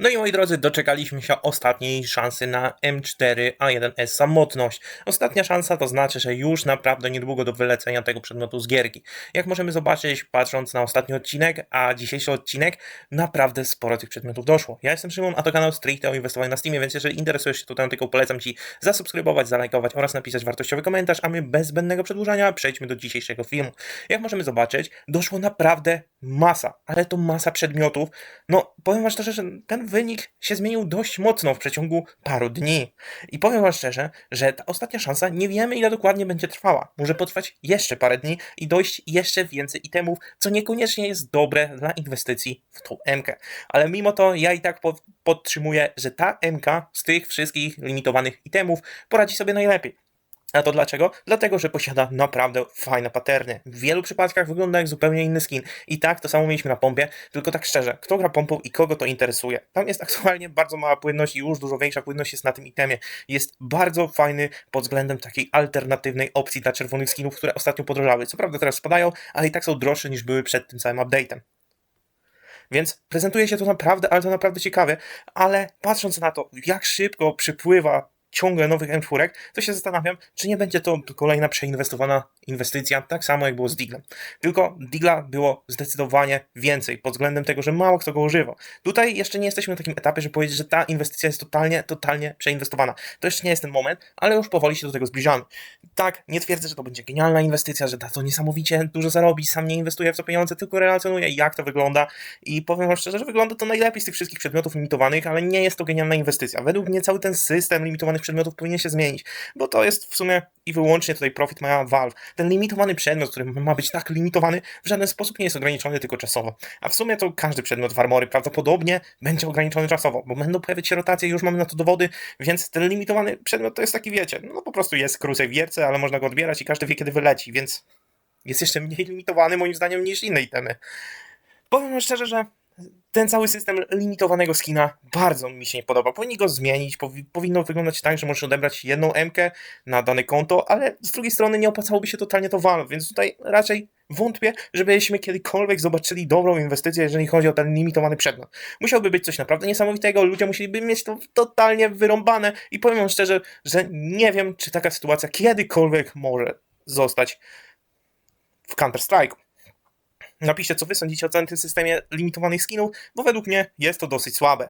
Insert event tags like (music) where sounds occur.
No i moi drodzy, doczekaliśmy się ostatniej szansy na M4A1S samotność. Ostatnia szansa to znaczy, że już naprawdę niedługo do wylecenia tego przedmiotu z gierki. Jak możemy zobaczyć, patrząc na ostatni odcinek, a dzisiejszy odcinek, naprawdę sporo tych przedmiotów doszło. Ja jestem Szymon, a to kanał Stricte o inwestowaniu na Steamie, więc jeżeli interesujesz się tą tematyką, polecam Ci zasubskrybować, zalajkować oraz napisać wartościowy komentarz, a my bez zbędnego przedłużania przejdźmy do dzisiejszego filmu. Jak możemy zobaczyć, doszło naprawdę masa, ale to masa przedmiotów. No, powiem Wam szczerze, że ten wynik się zmienił dość mocno w przeciągu paru dni. I powiem Wam szczerze, że ta ostatnia szansa nie wiemy ile dokładnie będzie trwała. Może potrwać jeszcze parę dni i dojść jeszcze więcej itemów, co niekoniecznie jest dobre dla inwestycji w tą MK. Ale mimo to ja i tak po- podtrzymuję, że ta MK z tych wszystkich limitowanych itemów poradzi sobie najlepiej. A to dlaczego? Dlatego, że posiada naprawdę fajne paterny. W wielu przypadkach wygląda jak zupełnie inny skin. I tak to samo mieliśmy na pompie, tylko tak szczerze, kto gra pompą i kogo to interesuje? Tam jest (laughs) aktualnie bardzo mała płynność i już dużo większa płynność jest na tym itemie. Jest bardzo fajny pod względem takiej alternatywnej opcji dla czerwonych skinów, które ostatnio podrożały. Co prawda teraz spadają, ale i tak są droższe niż były przed tym całym update'em. Więc prezentuje się to naprawdę, ale to naprawdę ciekawie, ale patrząc na to, jak szybko przypływa ciągle nowych M4, to się zastanawiam, czy nie będzie to kolejna przeinwestowana inwestycja, tak samo jak było z Diglem. Tylko Digla było zdecydowanie więcej pod względem tego, że mało kto go używał. Tutaj jeszcze nie jesteśmy na takim etapie, że powiedzieć, że ta inwestycja jest totalnie, totalnie przeinwestowana. To jeszcze nie jest ten moment, ale już powoli się do tego zbliżamy. Tak, nie twierdzę, że to będzie genialna inwestycja, że da to niesamowicie dużo zarobi, sam nie inwestuję w to pieniądze, tylko relacjonuję jak to wygląda i powiem wam szczerze, że wygląda to najlepiej z tych wszystkich przedmiotów limitowanych, ale nie jest to genialna inwestycja. Według mnie cały ten system limitowanych przedmiotów powinien się zmienić, bo to jest w sumie i wyłącznie tutaj profit ma Valve. Ten limitowany przedmiot, który ma być tak limitowany, w żaden sposób nie jest ograniczony tylko czasowo. A w sumie to każdy przedmiot w Armory prawdopodobnie będzie ograniczony czasowo, bo będą pojawiać się rotacje już mamy na to dowody, więc ten limitowany przedmiot to jest taki, wiecie, no po prostu jest krusej w gierce, ale można go odbierać i każdy wie kiedy wyleci, więc jest jeszcze mniej limitowany moim zdaniem niż inne itemy. Powiem szczerze, że ten cały system limitowanego skina bardzo mi się nie podoba. Powinni go zmienić, powi- powinno wyglądać tak, że możesz odebrać jedną MK na dane konto, ale z drugiej strony nie opłacałoby się totalnie to Valve, więc tutaj raczej wątpię, żebyśmy kiedykolwiek zobaczyli dobrą inwestycję, jeżeli chodzi o ten limitowany przedmiot. Musiałby być coś naprawdę niesamowitego, ludzie musieliby mieć to totalnie wyrąbane i powiem wam szczerze, że nie wiem, czy taka sytuacja kiedykolwiek może zostać w Counter-Strike'u. Napiszcie, co wy sądzicie o całym tym systemie limitowanych skinów, bo według mnie jest to dosyć słabe.